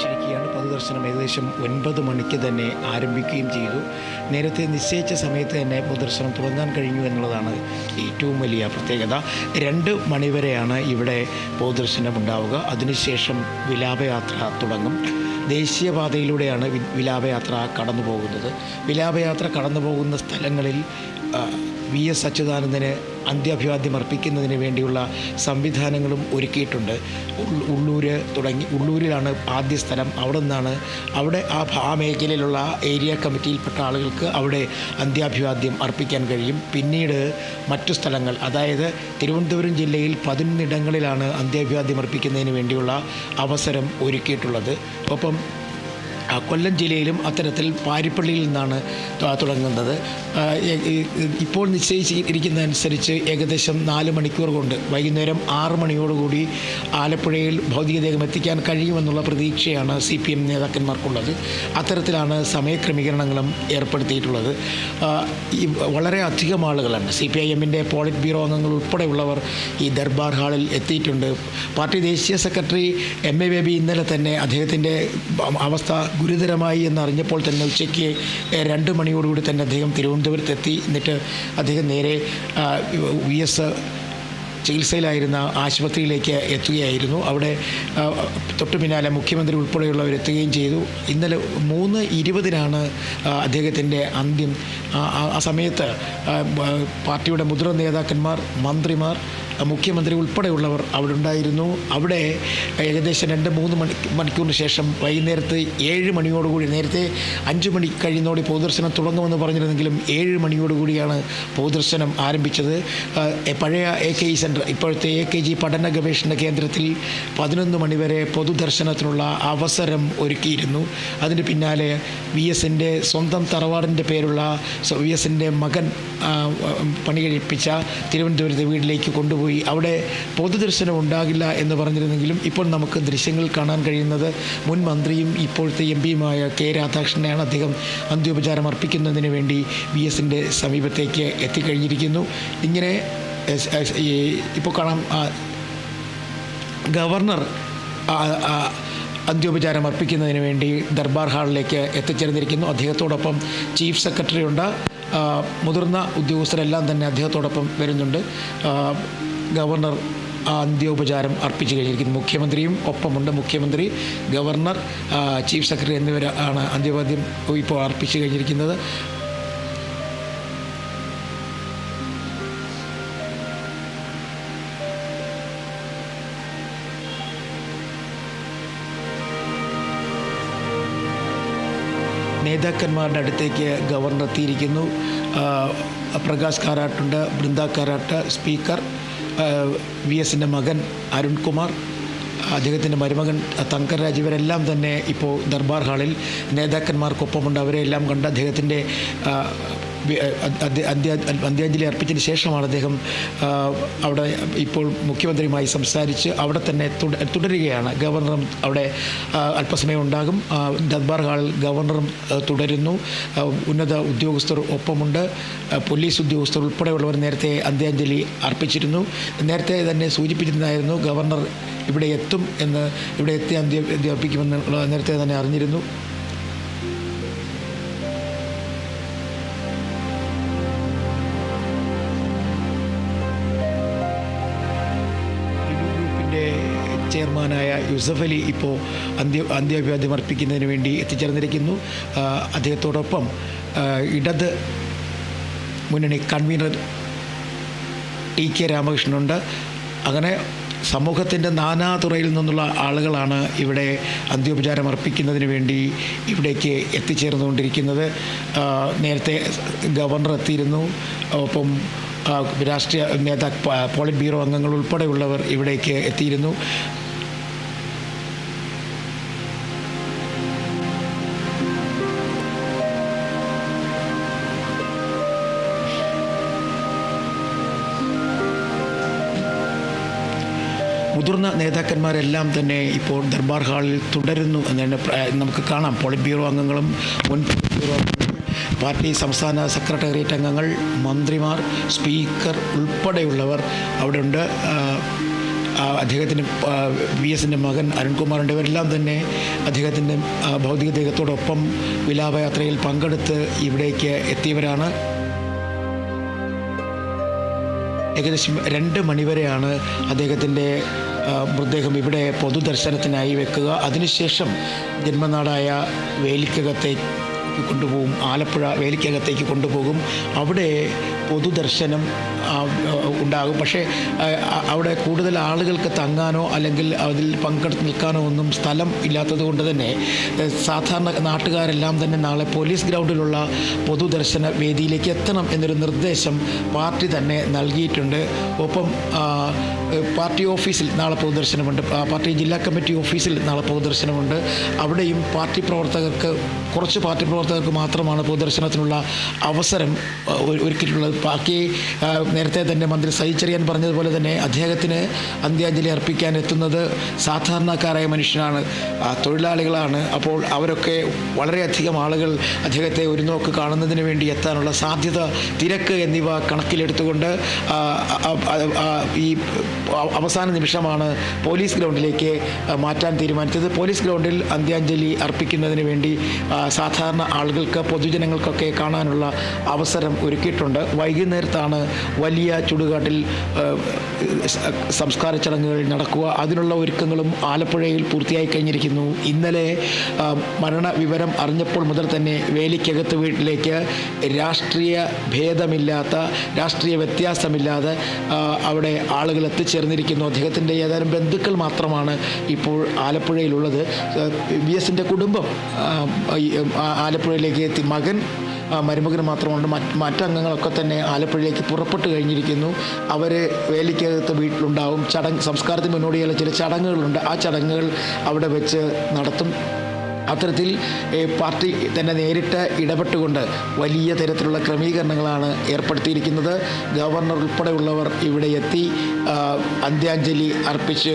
ആരംഭിച്ചിരിക്കുകയാണ് പൊതുദർശനം. ഏകദേശം ഒൻപത് മണിക്ക് തന്നെ ആരംഭിക്കുകയും ചെയ്തു. നേരത്തെ നിശ്ചയിച്ച സമയത്ത് തന്നെ പൊതുദർശനം തുടങ്ങാൻ കഴിഞ്ഞു എന്നുള്ളതാണ് ഏറ്റവും വലിയ പ്രത്യേകത. രണ്ട് മണിവരെയാണ് ഇവിടെ പൊതുദർശനം ഉണ്ടാവുക. അതിനുശേഷം വിലാപയാത്ര തുടങ്ങും. ദേശീയപാതയിലൂടെയാണ് വിലാപയാത്ര കടന്നു പോകുന്നത് വിലാപയാത്ര കടന്നു പോകുന്ന സ്ഥലങ്ങളിൽ വി എസ് അച്യുതാനന്ദന് അന്ത്യാഭിവാദ്യം അർപ്പിക്കുന്നതിന് വേണ്ടിയുള്ള സംവിധാനങ്ങളും ഒരുക്കിയിട്ടുണ്ട്. ഉള്ളൂർ തുടങ്ങി ഉള്ളൂരിലാണ് ആദ്യ സ്ഥലം. അവിടെ നിന്നാണ് അവിടെ ആ ആ മേഖലയിലുള്ള ഏരിയ കമ്മിറ്റിയിൽപ്പെട്ട ആളുകൾക്ക് അവിടെ അന്ത്യാഭിവാദ്യം അർപ്പിക്കാൻ കഴിയും. പിന്നീട് മറ്റു സ്ഥലങ്ങൾ അതായത് തിരുവനന്തപുരം ജില്ലയിൽ പതിനൊന്നിടങ്ങളിലാണ് അന്ത്യാഭിവാദ്യം അർപ്പിക്കുന്നതിന് വേണ്ടിയുള്ള അവസരം ഒരുക്കിയിട്ടുള്ളത്. ഒപ്പം കൊല്ലം ജില്ലയിലും അത്തരത്തിൽ പാരിപ്പള്ളിയിൽ നിന്നാണ് തുടങ്ങുന്നത്. ഇപ്പോൾ നിശ്ചയിച്ചിരിക്കുന്നതനുസരിച്ച് ഏകദേശം നാല് മണിക്കൂർ കൊണ്ട് വൈകുന്നേരം ആറ് മണിയോടുകൂടി ആലപ്പുഴയിൽ ഭൗതികദേഹം എത്തിക്കാൻ കഴിയുമെന്നുള്ള പ്രതീക്ഷയാണ് സി പി എം നേതാക്കന്മാർക്കുള്ളത് അത്തരത്തിലാണ് സമയക്രമീകരണങ്ങളും ഏർപ്പെടുത്തിയിട്ടുള്ളത് വളരെ അധികം ആളുകളാണ് സി പി ഐ എമ്മിന്റെ പോളിറ്റ് ബ്യൂറോ അംഗങ്ങൾ ഉൾപ്പെടെയുള്ളവർ ഈ ദർബാർ ഹാളിൽ എത്തിയിട്ടുണ്ട് പാർട്ടി ദേശീയ സെക്രട്ടറി എം എ ബേബി ഇന്നലെ തന്നെ അദ്ദേഹത്തിന്റെ അവസ്ഥ ഗുരുതരമായി എന്നറിഞ്ഞപ്പോൾ തന്നെ ഉച്ചയ്ക്ക് രണ്ട് മണിയോടുകൂടി തന്നെ അദ്ദേഹം തിരുവനന്തപുരത്തെത്തി എന്നിട്ട് അദ്ദേഹം നേരെ വി എസ് ചികിത്സയിലായിരുന്ന ആശുപത്രിയിലേക്ക് എത്തുകയായിരുന്നു. അവിടെ തൊട്ടു പിന്നാലെ മുഖ്യമന്ത്രി ഉൾപ്പെടെയുള്ളവർ എത്തുകയും ചെയ്തു. ഇന്നലെ മൂന്ന് ഇരുപതിനാണ് അദ്ദേഹത്തിന്റെ അന്ത്യം. ആ, സമയത്ത് പാർട്ടിയുടെ മുതിർന്ന നേതാക്കന്മാർ മന്ത്രിമാർ മുഖ്യമന്ത്രി ഉൾപ്പെടെയുള്ളവർ അവിടെ ഉണ്ടായിരുന്നു അവിടെ ഏകദേശം രണ്ട് മൂന്ന് മണി മണിക്കൂറിന് ശേഷം വൈകുന്നേരത്ത് ഏഴ് മണിയോടുകൂടി നേരത്തെ അഞ്ച് മണി കഴിയുന്നതോടെ പൊതുദർശനം തുടങ്ങുമെന്ന് പറഞ്ഞിരുന്നെങ്കിലും ഏഴ് മണിയോടുകൂടിയാണ് പൊതുദർശനം ആരംഭിച്ചത്. പഴയ എ കെ ഇ സെന്റർ ഇപ്പോഴത്തെ എ കെ ജി പഠന ഗവേഷണ കേന്ദ്രത്തിൽ പതിനൊന്ന് മണിവരെ പൊതുദർശനത്തിനുള്ള അവസരം ഒരുക്കിയിരുന്നു. അതിന് പിന്നാലെ വി എസിന്റെ സ്വന്തം തറവാടിന്റെ പേരുള്ള വി എസിന്റെ മകൻ പണി കഴിപ്പിച്ച തിരുവനന്തപുരത്തെ വീട്ടിലേക്ക് കൊണ്ടുപോയി. അവിടെ പൊതുദർശനം ഉണ്ടാകില്ല എന്ന് പറഞ്ഞിരുന്നെങ്കിലും ഇപ്പോൾ നമുക്ക് ദൃശ്യങ്ങൾ കാണാൻ കഴിയുന്നത് മുൻ മന്ത്രിയും ഇപ്പോഴത്തെ എം പിയുമായ കെ രാധാകൃഷ്ണനെയാണ് അദ്ദേഹം അന്ത്യോപചാരം അർപ്പിക്കുന്നതിന് വേണ്ടി വി എസിന്റെ സമീപത്തേക്ക് എത്തിക്കഴിഞ്ഞിരിക്കുന്നു. ഇങ്ങനെ ഇപ്പോൾ കാണാം ഗവർണർ അന്ത്യോപചാരം അർപ്പിക്കുന്നതിന് വേണ്ടി ദർബാർ ഹാളിലേക്ക് എത്തിച്ചേർന്നിരിക്കുന്നു. അദ്ദേഹത്തോടൊപ്പം ചീഫ് സെക്രട്ടറി ഉണ്ട് മുതിർന്ന ഉദ്യോഗസ്ഥരെല്ലാം തന്നെ അദ്ദേഹത്തോടൊപ്പം വരുന്നുണ്ട്. ഗവർണർ അന്ത്യോപചാരം അർപ്പിച്ചു കഴിഞ്ഞിരിക്കുന്നു. മുഖ്യമന്ത്രിയും ഒപ്പമുണ്ട്. മുഖ്യമന്ത്രി ഗവർണർ ചീഫ് സെക്രട്ടറി എന്നിവരാണ് അന്ത്യോപാദ്യം ഇപ്പോൾ അർപ്പിച്ചു കഴിഞ്ഞിരിക്കുന്നത്. നേതാക്കന്മാരുടെ അടുത്തേക്ക് ഗവർണർ എത്തിയിരിക്കുന്നു. പ്രകാശ് കാരാട്ടുണ്ട് ബൃന്ദ കാരാട്ട് സ്പീക്കർ വി എസിന്റെ മകൻ അരുൺകുമാർ അദ്ദേഹത്തിന്റെ മരുമകൻ തങ്കരാജ് ഇവരെല്ലാം തന്നെ ഇപ്പോൾ ദർബാർ ഹാളിൽ നേതാക്കന്മാർക്കൊപ്പമുണ്ട്. അവരെല്ലാം കണ്ട് അദ്ദേഹത്തിന്റെ അന്ത്യാഞ്ജലി അർപ്പിച്ചതിന് ശേഷമാണ് അദ്ദേഹം അവിടെ ഇപ്പോൾ മുഖ്യമന്ത്രിയുമായി സംസാരിച്ച് അവിടെ തന്നെ തുടരുകയാണ്. ഗവർണറും അവിടെ അല്പസമയം ഉണ്ടാകും. ദർബാർ ഹാളിൽ ഗവർണറും തുടരുന്നു. ഉന്നത ഉദ്യോഗസ്ഥർ ഒപ്പമുണ്ട്. പോലീസ് ഉദ്യോഗസ്ഥർ ഉൾപ്പെടെയുള്ളവർ നേരത്തെ അന്ത്യാഞ്ജലി അർപ്പിച്ചിരുന്നു. നേരത്തെ തന്നെ സൂചിപ്പിച്ചിരുന്നതായിരുന്നു ഗവർണർ ഇവിടെ എത്തും എന്ന് ഇവിടെ എത്തി അന്ത്യ അന്ത്യം നേരത്തെ തന്നെ അറിഞ്ഞിരുന്നു. ചെയർമാനായ യൂസഫ് അലി ഇപ്പോൾ അന്ത്യ അന്ത്യാഭിവാദ്യം അർപ്പിക്കുന്നതിന് വേണ്ടി എത്തിച്ചേർന്നിരിക്കുന്നു. അദ്ദേഹത്തോടൊപ്പം ഇടത് മുന്നണി കൺവീനർ ടി കെ രാമകൃഷ്ണനുണ്ട് അങ്ങനെ സമൂഹത്തിന്റെ നാനാതുറയിൽ നിന്നുള്ള ആളുകളാണ് ഇവിടെ അന്ത്യോപചാരം അർപ്പിക്കുന്നതിന് വേണ്ടി ഇവിടേക്ക് എത്തിച്ചേർന്നുകൊണ്ടിരിക്കുന്നത്. നേരത്തെ ഗവർണർ എത്തിയിരുന്നു. ഒപ്പം രാഷ്ട്രീയ നേതാ പോളിറ്റ് ബ്യൂറോ അംഗങ്ങൾ ഉൾപ്പെടെയുള്ളവർ ഇവിടേക്ക് എത്തിയിരുന്നു. മുതിർന്ന നേതാക്കന്മാരെല്ലാം തന്നെ ഇപ്പോൾ ദർബാർ ഹാളിൽ തുടരുന്നു എന്ന് നമുക്ക് കാണാം. പോളിറ്റ് ബ്യൂറോ അംഗങ്ങളും മുൻ ബ്യൂറോ പാർട്ടി സംസ്ഥാന സെക്രട്ടേറിയറ്റ് അംഗങ്ങൾ മന്ത്രിമാർ സ്പീക്കർ ഉൾപ്പെടെയുള്ളവർ അവിടെയുണ്ട്. അദ്ദേഹത്തിന്റെ വി എസിന്റെ മകൻ അരുൺകുമാറിന്റെ ഇവരെല്ലാം തന്നെ അദ്ദേഹത്തിന്റെ ഭൗതികദേഹത്തോടൊപ്പം ഭൗതിക ദേഹത്തോടൊപ്പം വിലാപയാത്രയിൽ പങ്കെടുത്ത് ഇവിടേക്ക് എത്തിയവരാണ്. ഏകദേശം രണ്ട് മണിവരെയാണ് അദ്ദേഹത്തിന്റെ മൃതദേഹം ഇവിടെ പൊതുദർശനത്തിനായി വെക്കുക. അതിനുശേഷം ജന്മനാടായ വേലിക്കകത്തേക്ക് കൊണ്ടുപോകും. ആലപ്പുഴ വേലിക്കകത്തേക്ക് കൊണ്ടുപോകും. അവിടെ പൊതുദർശനം ഉണ്ടാകും. പക്ഷേ അവിടെ കൂടുതൽ ആളുകൾക്ക് തങ്ങാനോ അല്ലെങ്കിൽ അതിൽ പങ്കെടുത്ത് നിൽക്കാനോ ഒന്നും സ്ഥലം ഇല്ലാത്തത് കൊണ്ട് തന്നെ സാധാരണ നാട്ടുകാരെല്ലാം തന്നെ നാളെ പോലീസ് ഗ്രൗണ്ടിലുള്ള പൊതുദർശന വേദിയിലേക്ക് എത്തണം എന്നൊരു നിർദ്ദേശം പാർട്ടി തന്നെ നൽകിയിട്ടുണ്ട്. ഒപ്പം പാർട്ടി ഓഫീസിൽ നാളെ പൊതുദർശനമുണ്ട്. പാർട്ടി ജില്ലാ കമ്മിറ്റി ഓഫീസിൽ നാളെ പൊതുദർശനമുണ്ട്. അവിടെയും പാർട്ടി പ്രവർത്തകർക്ക് കുറച്ച് പാർട്ടി പ്രവർത്തകർക്ക് മാത്രമാണ് പൊതുദർശനത്തിനുള്ള അവസരം ഒരുക്കിയിട്ടുള്ളത്. ബാക്കി നേരത്തെ തന്നെ മന്ത്രി സഹിച്ചറിയാൻ പറഞ്ഞതുപോലെ തന്നെ അദ്ദേഹത്തിന് അന്ത്യാഞ്ജലി അർപ്പിക്കാൻ എത്തുന്നത് സാധാരണക്കാരായ മനുഷ്യനാണ് തൊഴിലാളികളാണ്. അപ്പോൾ അവരൊക്കെ വളരെയധികം ആളുകൾ അദ്ദേഹത്തെ ഒരു നോക്ക് കാണുന്നതിന് വേണ്ടി എത്താനുള്ള സാധ്യത തിരക്ക് എന്നിവ കണക്കിലെടുത്തുകൊണ്ട് ഈ അവസാന നിമിഷമാണ് പോലീസ് ഗ്രൗണ്ടിലേക്ക് മാറ്റാൻ തീരുമാനിച്ചത്. പോലീസ് ഗ്രൗണ്ടിൽ അന്ത്യാഞ്ജലി അർപ്പിക്കുന്നതിന് വേണ്ടി സാധാരണ ആളുകൾക്ക് പൊതുജനങ്ങൾക്കൊക്കെ കാണാനുള്ള അവസരം ഒരുക്കിയിട്ടുണ്ട്. വൈകുന്നേരത്താണ് വലിയ ചുടുകാട്ടിൽ സംസ്കാര ചടങ്ങുകൾ നടക്കുക. അതിനുള്ള ഒരുക്കങ്ങളും ആലപ്പുഴയിൽ പൂർത്തിയായി കഴിഞ്ഞിരിക്കുന്നു. ഇന്നലെ ആ, മരണ വിവരം അറിഞ്ഞപ്പോൾ മുതൽ തന്നെ വേലിക്കകത്ത് വീട്ടിലേക്ക് രാഷ്ട്രീയ ഭേദമില്ലാത്ത രാഷ്ട്രീയ വ്യത്യാസമില്ലാതെ അവിടെ ആളുകൾ എത്തിച്ചേർന്നിരിക്കുന്നു. അദ്ദേഹത്തിന്റെ ഏതാനും ബന്ധുക്കൾ മാത്രമാണ് ഇപ്പോൾ ആലപ്പുഴയിലുള്ളത്. വി എസിന്റെ കുടുംബം ആലപ്പുഴയിലേക്ക് എത്തി. മകൻ മരുമകന് മാത്രമുണ്ട്. മറ്റ് മറ്റംഗങ്ങളൊക്കെ തന്നെ ആലപ്പുഴയിലേക്ക് പുറപ്പെട്ടു കഴിഞ്ഞിരിക്കുന്നു. അവർ വേലിക്കകത്ത് വീട്ടിലുണ്ടാവും. ചടങ്ങ് സംസ്കാരത്തിന് മുന്നോടിയുള്ള ചില ചടങ്ങുകളുണ്ട്. ആ ചടങ്ങുകൾ അവിടെ വെച്ച് നടത്തും. അത്തരത്തിൽ പാർട്ടി തന്നെ നേരിട്ട് ഇടപെട്ടുകൊണ്ട് വലിയ തരത്തിലുള്ള ക്രമീകരണങ്ങളാണ് ഏർപ്പെടുത്തിയിരിക്കുന്നത്. ഗവർണർ ഉൾപ്പെടെയുള്ളവർ ഇവിടെ എത്തി അന്ത്യാഞ്ജലി അർപ്പിച്ച്